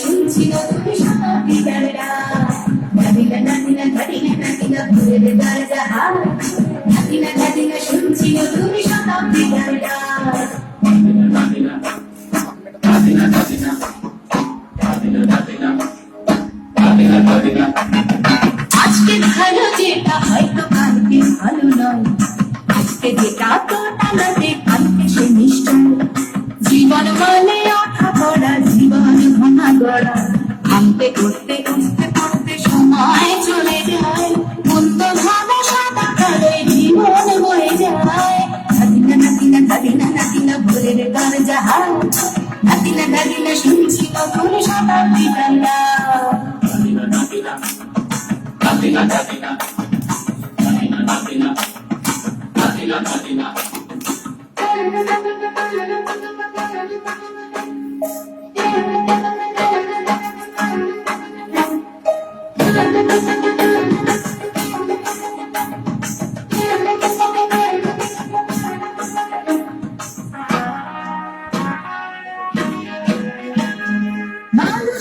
শুনছি নতুন শতাব্দীটার ডাক নাদিনা নাদিনা নাদিনা নাদিনা ভোরের তারে জাহাজ নাদিনা নাদিনা শুনছি নতুন শতাব্দীটার ডাক Kapatigan daw. Kapatigan, kapatigan. Kapatigan, kapatigan. Kapatigan, kapatigan. Kapatigan, kapatigan.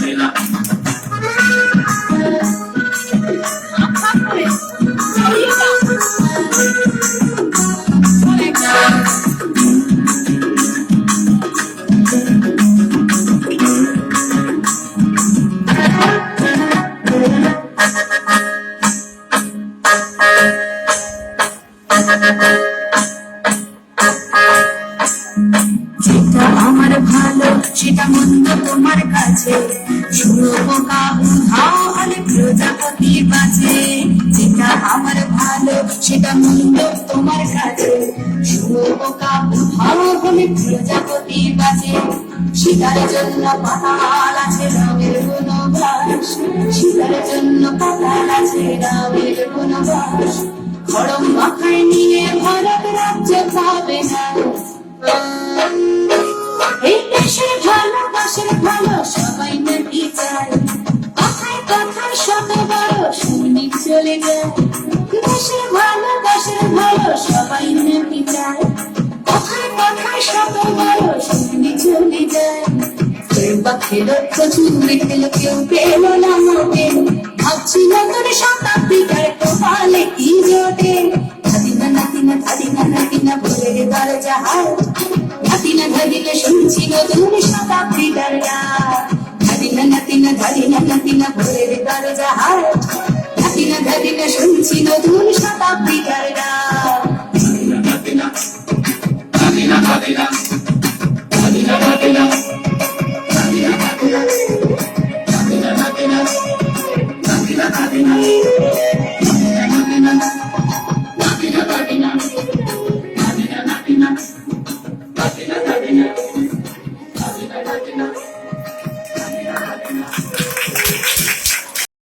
なんだ? তোমার কাছে। প্রজাপতি বাঁচে যেটা আমার ভালো, সেটা মন্দ তোমার কাছে। প্রজাপতি শিকার জন্য পাতাল আছে জন্য পাতাল আছে রামের বনবাস। খড়ম মাথায় নিয়ে ভারত রাজ্য পাবে না। চলে যায়। দেশের ভালোবাসার ভালো, সবাই নাকি চায় কথায় কথায় শত বড় সৈনিক চলে যায়। খেলো দরজা হায় ধাদিনা শুনছি নতুন শতাব্দীটার ডাক